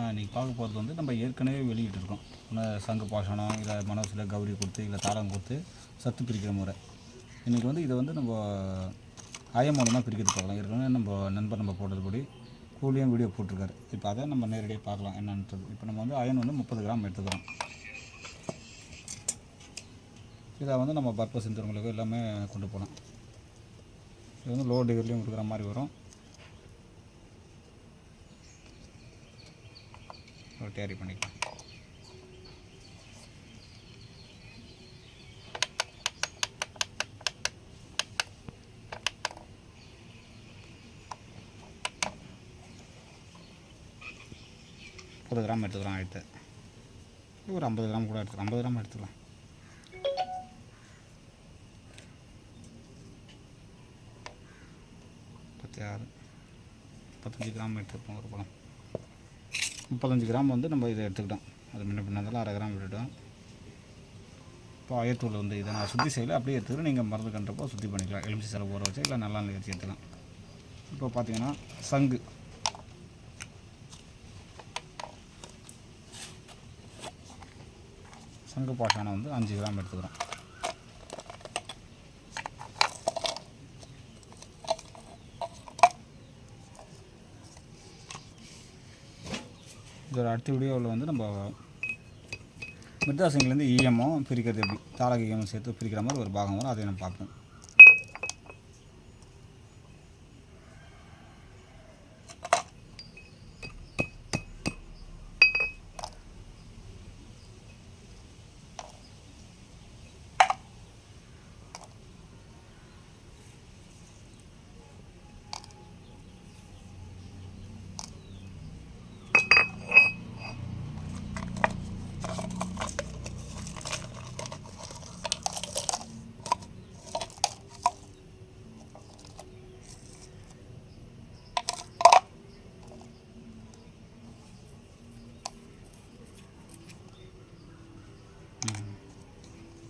இன்றைக்கி பார்க்க போகிறது வந்து நம்ம ஏற்கனவே வெளியிட்டிருக்கோம். ஒன்று சங்கு பாஷணம் இல்லை மனசில் கௌரி கொடுத்து இல்லை தாளம் கொடுத்து சத்து பிரிக்கிற முறை. இன்றைக்கி வந்து இதை வந்து நம்ம அயம் மூலமாக பிரிக்கிறது பார்க்கலாம். ஏற்கனவே நம்ம நண்பர் நம்ம போட்டதுபடி கூலியும் வீடியோ போட்டிருக்காரு. இப்போ அதை நம்ம நேரடியாக பார்க்கலாம். என்னன்றது? இப்போ நம்ம வந்து அயன் வந்து முப்பது கிராம் எடுத்துக்கிறோம். இதை வந்து நம்ம பர்பஸ் செஞ்சவங்களுக்கு எல்லாமே கொண்டு போகலாம். இது வந்து லோ டிகிரிலையும் கொடுக்குற மாதிரி வரும். ஒரு டேரி பண்ணிக்கலாம். முப்பது கிராம் எடுத்துக்கலாம் எடுத்து ஒரு ஐம்பது கிராம் கூட எடுத்துக்கலாம். ஐம்பது கிராம் எடுத்துக்கலாம். முப்பத்தி ஆறு முப்பத்தஞ்சு கிராம் எடுத்துப்போம் ஒரு பழம். முப்பத்தஞ்சு கிராம் வந்து நம்ம இதை எடுத்துக்கிட்டோம். அது முன்ன பின்னதெல்லாம் அரை கிராம் விட்டுட்டோம். இப்போ ஆயத்தூள் வந்து இதை நான் சுற்றி செய்யலை அப்படியே எடுத்துக்கிறேன் நீங்கள் மருந்து கண்டப்போ சுற்றி பண்ணிக்கலாம். எலுமிச்சி செலவு ஊற வச்சு இல்லை நல்லா வச்சு எடுத்துக்கலாம் இப்போ பார்த்தீங்கன்னா சங்கு. சங்கு பாஷானை வந்து அஞ்சு கிராம் எடுத்துக்கிறோம். இதோட அடுத்த வீடியோவில் வந்து நம்ம மிர்தாசிங்லேருந்து ஈயமும் பிரிக்கிறது எப்படி? தாளக ஈஎம்மும் சேர்த்து பிரிக்கிற மாதிரி ஒரு பாகம் வரும். அதை நம்ம பார்ப்போம்.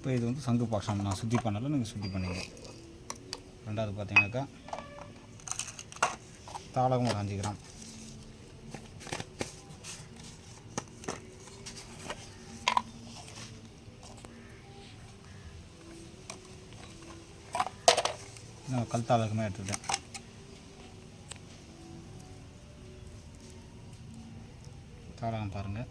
இப்போ இது வந்து சங்கு பாஷம் நான் சுத்தி பண்ணலை நீங்கள் சுத்தி பண்ணிங்க. ரெண்டாவது பார்த்தீங்கன்னாக்கா தாளகம் ஒரு அஞ்சு கிராம் நான் கல் தாளகமே எடுத்துக்கிட்டேன் தாளகம் பாருங்கள்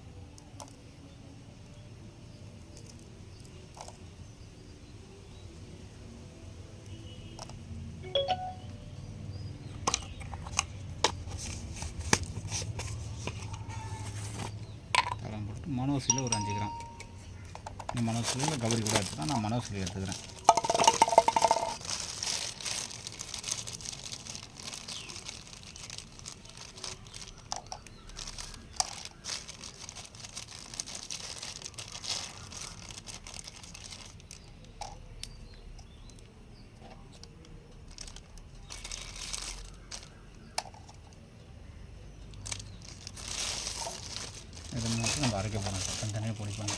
மனோசியில் ஒரு அஞ்சு கிராம். இந்த மனோசில் கபடி கூட எடுத்துக்கலாம் நான் மனோசில் எடுத்துக்கிறேன் இதை மட்டும் நம்ம அரைக்க போகிறோம் தனித்தனியாக பிடிப்பாங்க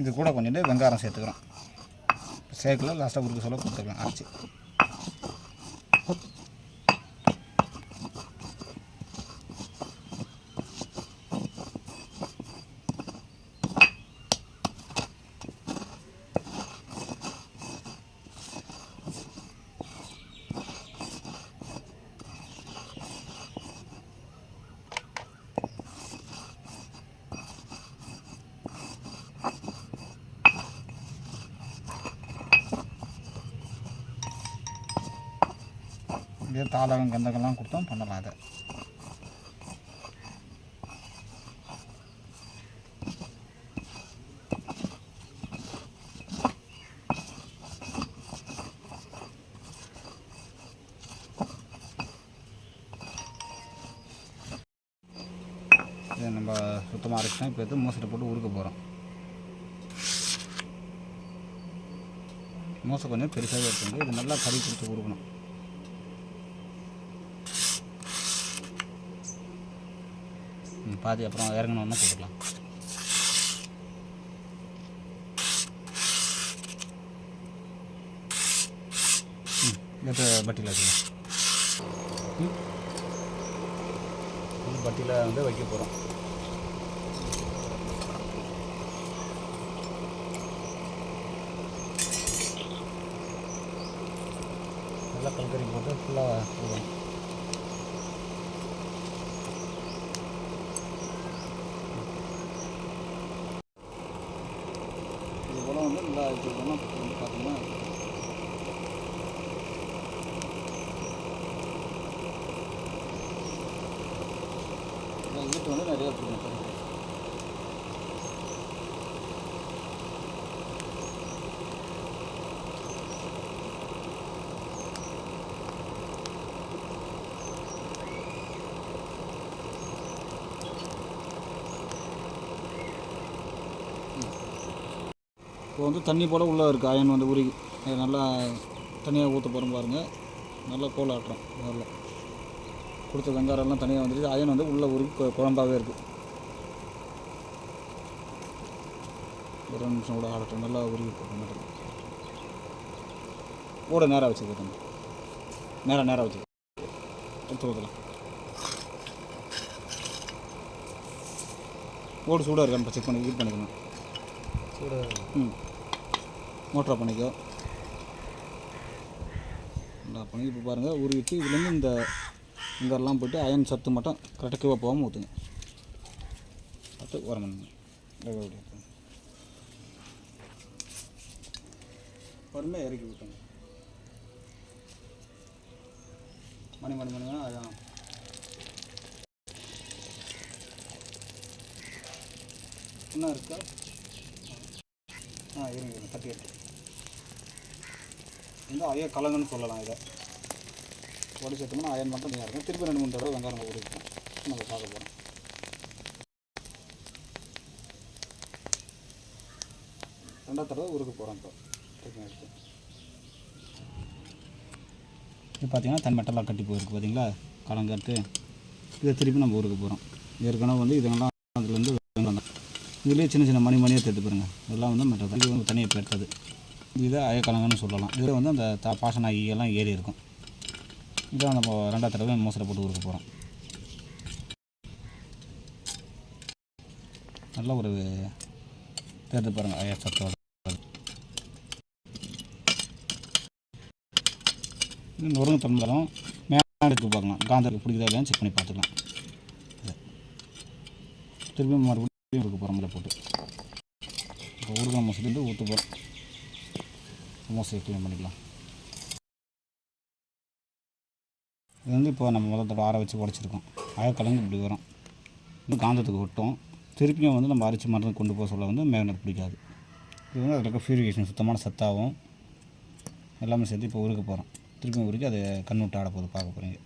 இது கூட கொஞ்சம் வெங்காயம் சேர்த்துக்கிறோம். சேர்க்கல லாஸ்ட்டாக கொடுக்க சொல்ல கொடுத்துக்கலாம். அரைச்சி இதே தாளகம் கந்தகம்லாம் கொடுத்தோம் பண்ணலாம் அதை. நம்ம சுத்தமாக அரைச்சிட்டோம் இப்போ எடுத்து மோசத்தை போட்டு உருக்க போகிறோம் மோசை கொஞ்சம் பெருசாகவே எடுத்துங்க இது நல்லா கறி கொடுத்து உருக்கணும் பாதி அப்புறம் இறங்கணுன்னா போட்டுக்கலாம். இந்த பட்டியில் வச்சுக்கலாம். பட்டியில் வந்து வைக்க போகிறோம் நல்லா கல்கரி போட்டு ஃபுல்லாக போடுவோம் இது போல் வந்து நல்லா வச்சுருக்கோம்னா வந்து பார்த்தீங்கன்னா இந்த வீட்டு வந்து நிறைய வச்சுருக்கோம் இப்போ வந்து தண்ணி போல் உள்ளே இருக்குது அயன் வந்து உருகி. அது நல்லா தனியாக ஊற்ற போகிறோம் பாருங்கள் நல்லா கோல் ஆட்டுறோம் முதல்ல கொடுத்த வெங்காயம்லாம் தனியாக வந்துடுச்சு அயன் வந்து உள்ளே உருகி கொ- குழம்பாவே இருக்குது ஒரு ரெண்டு நிமிஷம் கூட ஆடட்டும். நல்லா உருகி போட்டு மாட்டோம் ஓட நேராக வச்சுக்க நேராக நேராக வச்சு எடுத்து ஊற்றலாம் ஓடு சூடாக இருக்கான்னு செக் பண்ணி இது பண்ணிக்கணும். ம். மோட்டரை பண்ணிக்கோ. நல்லா பண்ணி இப்போ பாருங்கள் உருவிட்டு இதுலேருந்து இந்த இங்கெல்லாம் போயிட்டு அயன் சத்து மட்டும் கரெக்டாக கீழே போகாமல் ஊற்றுங்க பார்த்து உரம் பண்ணுங்க. வேக பொறுமையாக இறக்கி விட்டுங்க மணி மணி மணி அதான். என்ன இருக்கா? ஆ இருங்க இருங்க தட்டி எடுத்து இந்த அய கலங்கன்னு சொல்லலாம் இதை. உடச்சி எடுத்தோம்னா அயன் மட்டும் நல்லா இருக்கும். திருப்பி ரெண்டு மூணு தடவை வெங்காயம் உரிக்கும் நம்ம பார்க்க போகிறோம் ரெண்டாவது தடவை உருக்க போகிறோம் இப்போ. திருப்பி எடுத்து. இது பார்த்தீங்கன்னா தன் கட்டி போயிருக்கு பார்த்தீங்களா கலங்கட்டு இதை திருப்பி நம்ம ஊருக்கு போகிறோம் ஏற்கனவே வந்து இதெல்லாம் அதுலேருந்து இதுலேயே சின்ன சின்ன மணி மணியாக தேர்த்து பாருங்கள் இதெல்லாம் வந்து மெட்டல் தான். இது வந்து தனியாக பெருத்தது இதை அயக்கலங்கன்னு சொல்லலாம். இதில் வந்து அந்த த பாசன எல்லாம் ஏறி இருக்கும் இதான் நம்ம ரெண்டாவது தடவை மோசரை போட்டு ஊருக்கு போகிறோம் நல்ல ஒரு தேர்ந்து பாருங்கள் அய சத்தோட நொறுங்க நொறுங்கு திறந்தாலும் மேலே எடுத்து பார்க்கலாம். காந்தருக்கு பிடிக்குதா இல்லையான்னு செக் பண்ணி பார்த்துக்கலாம். இதை. திருப்பி மறுபடியும் ஊருக்கு போகிறோம் போட்டு. இப்போ ஊருக்கு நம்ம ஊற்று போகிறோம் மூசையை க்ளீன் பண்ணிக்கலாம். இது வந்து இப்போ நம்ம முதல் தடவை ஆற வச்சு உடச்சிருக்கோம். அயக்கலங்கு இப்படி வரும். இன்னும் காந்தத்துக்கு விட்டோம் திருப்பியும் வந்து நம்ம அரைச்சி மருந்து கொண்டு போக சொல்ல வந்து மேக்னெட் பிடிக்காது. இது வந்து அதில் இருக்க ஃபியூரிகேஷன் சுத்தமான சத்தாகவும் எல்லாமே சேர்த்து இப்போ உருக்க போகிறோம் திருப்பியும் உருக்கி அதை கண்ணு விட்டு ஆட போகுது பார்க்க போகிறீங்க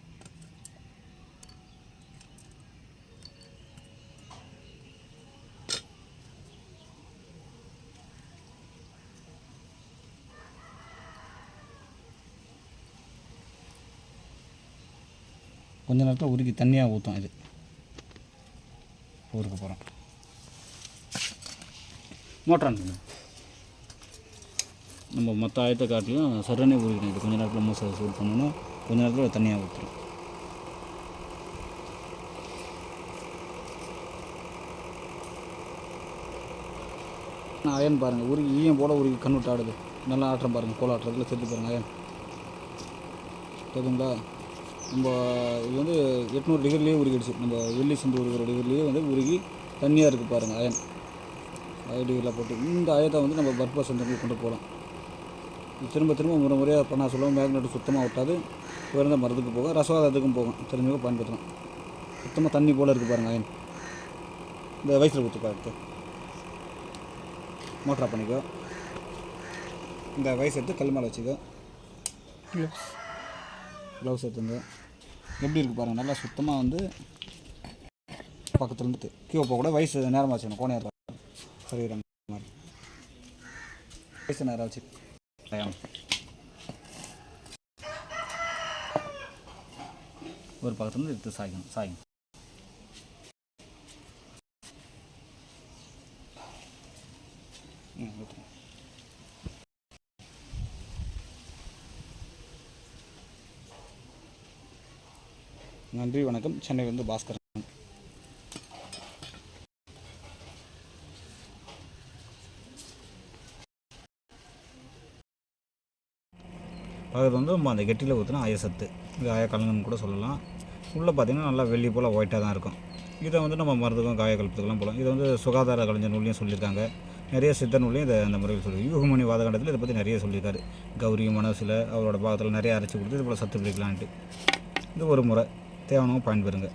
கொஞ்ச நேரத்தில் உருக்கி தண்ணியாக ஊற்றும் இது. ஊருக்கு போகிறோம் மோட்டர் ஆன் நம்ம மற்ற ஆயத்தை காட்டிலும் சரணே உருக்கணும் இது கொஞ்ச நேரத்தில் மூசை சூடு பண்ணணும். கொஞ்ச நேரத்தில் தண்ணியாக ஊற்றுறோம் நான் அயன் பாருங்கள் உருகி ஈயம் போட உருகி கண் ஆடுது நல்லா ஆட்டுறேன் பாருங்கள் கோலாட்டுறதுல செத்து பாருங்கள் அயன். தெரியுங்களா? நம்ம இது வந்து எட்நூறு டிகிரிலேயே உருகிடுச்சு. நம்ம வெள்ளி சிந்து உருகிற டிகிரிலேயே வந்து உருகி தண்ணியாக இருக்குது பாருங்கள் அயன். அய டிகிரியில் போட்டு இந்த அயத்தை வந்து நம்ம பர்பா சென்டருக்கு கொண்டு போகலாம். திரும்ப திரும்ப முறை முறையாக பண்ண சொல்லுவோம் மேக்னெட் சுத்தமாக விட்டாது பிறந்த மருந்துக்கு போகும் ரசவாதத்துக்கும் போகும். தெரிஞ்சவங்க பயன்படுத்தலாம். சுத்தமாக தண்ணி போல் இருக்குது பாருங்கள் அயன். இந்த வயசில் கொடுத்து பார்த்து மோட்டரா பண்ணிக்கோ. இந்த வயசு எடுத்து கல் மேலே வச்சுக்கோ. ப்ளவுஸ் எடுத்துங்க எப்படி இருக்குது பாருங்கள் நல்லா சுத்தமாக வந்து பக்கத்துலேருந்து கீழே போக கூட வயசு நேரம் வச்சுக்கணும் கோணையாக சரி மாதிரி. வயசு நேரம் ஆச்சு. டயம். ஒரு பக்கத்துலேருந்து எடுத்து சாய்க்கணும் சாய்க்கணும். ம் ஊற்றுங்க நன்றி வணக்கம். சென்னையிலேருந்து பாஸ்கர் அது வந்து நம்ம அந்த கெட்டியில் ஊற்றினா ஆயசத்து இது ஆயக்கலங்கன்னு கூட சொல்லலாம். உள்ளே பார்த்தீங்கன்னா நல்லா வெள்ளி போல் ஒயிட்டாக தான் இருக்கும். இதை வந்து நம்ம மருந்துக்கும் காயக்கல்பத்துக்கெல்லாம் போகலாம் இது வந்து சுகாதார கலைஞர் நூல்லையும் சொல்லியிருக்காங்க. நிறைய சித்த நூல்லையும் இதை அந்த முறையில் சொல்லி யூகமணி வாதகண்டத்தில் இதை பற்றி நிறைய சொல்லியிருக்காரு. கௌரி மனசில் அவரோட பாகத்தில் நிறைய அரைச்சி கொடுத்து இது போல் சத்து பிடிக்கலான்ட்டு. இது ஒரு முறை. தேவையானவங்க பயன்பெறுங்க.